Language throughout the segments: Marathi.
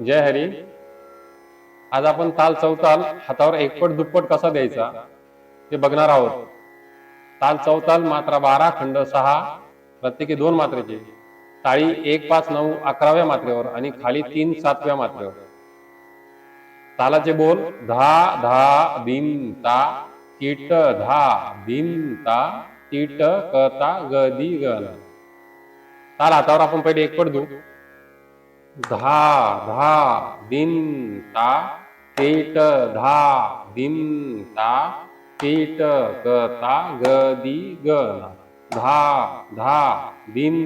जय हरी. आज आपण ताल चौताल हातावर एकपट दुप्पट कसा द्यायचा ते बघणार आहोत. ताल चौताल मात्रा बारा खंड सहा प्रत्येकी दोन मात्रेचे. ताळी एक पाच नऊ अकराव्या मात्रेवर आणि खाली तीन सातव्या मात्रेवर. तालाचे बोल धा धा दिन ता कीट धा दिन ता कीट कता गदी गण ताल हातावर आपण पहिले एकपट देऊ. धा धा दिन ता पेट धा दिन ता पेट गता गदी गना धा. धा दिन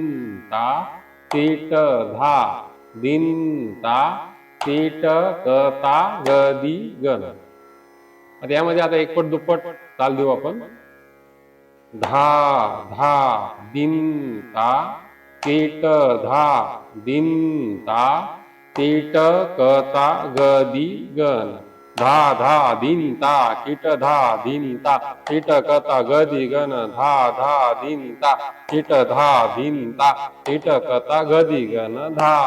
ता पेट धा दिन ता पेट गता गदी गण आता यामध्ये आता एकपट दुप्पट चाल देऊ आपण. धा धा दिन ता पेट धा दिनता ता गदी गण धा धा दिनता किट धा दिनता गदी गण धा धा दिनता किट धा दिनता किटकता गदी गण धा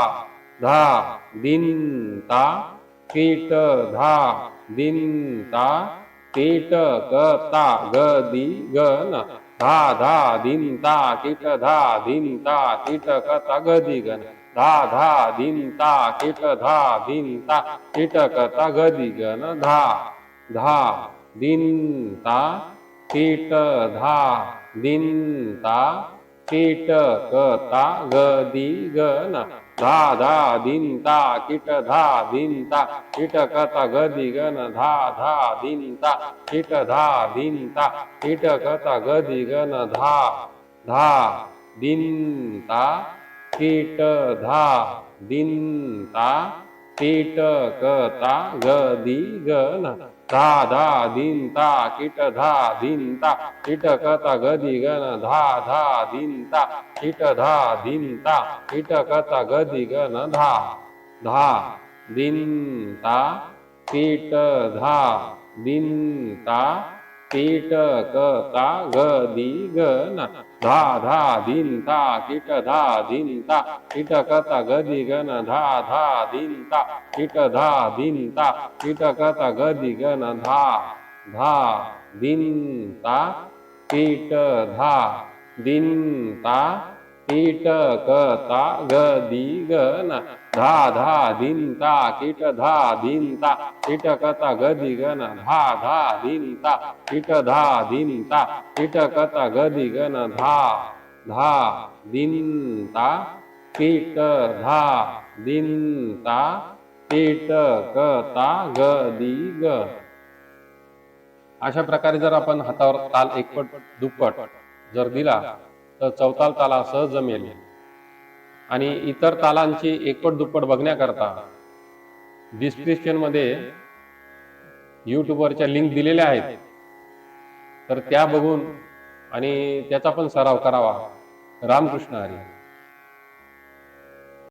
धा दिनता किट धा दिनता ता गदी गण धा धा दिन ता धा दिन ता कीट कता गण धा धा दिन ता धा दिन ता कीट कता गण धा धा दिन ता धा दिन ता कीट कता गदी गण धा धा दिन किट धा दिन किटकत गदी गण धा धा दिन किट धा दिन किटकत गदी गण धा धा दिन किट धा दिन किटकता कीट कता गदी गण धा धा दिन ता धा दिन ता कीट कता गदी गण धा धा दिन ता धा दिन ता कीट कता गदी गण धा धा दिन ता कीट धा दिन ता कीट दी ग न. धा धा दिन ता कीट धा दिन ता कीट कता ग न. धा धा दिन ता कीट धा दिन ता कीट कता ग न. धा धा दिन ता कीट धा दिन ता कीट दी ग न धा धा दिन ता कीट धा दिन ता कीट दी ग न धा धा दिन ता कीट धा दिन ता कीट दी ग न धा धा दिन ता कीट धा दिन ता कीट कता गदी गण अशा प्रकारे जर आपण हातावर ताल एकपट दुप्पट जर दिला तर चौताल तालासह जमेल आणि इतर तालांची एकपट दुप्पट बघण्याकरता डिस्क्रिप्शनमध्ये यूट्यूबवरच्या लिंक दिलेल्या आहेत. तर त्या बघून आणि त्याचा पण सराव करावा. रामकृष्ण हरी.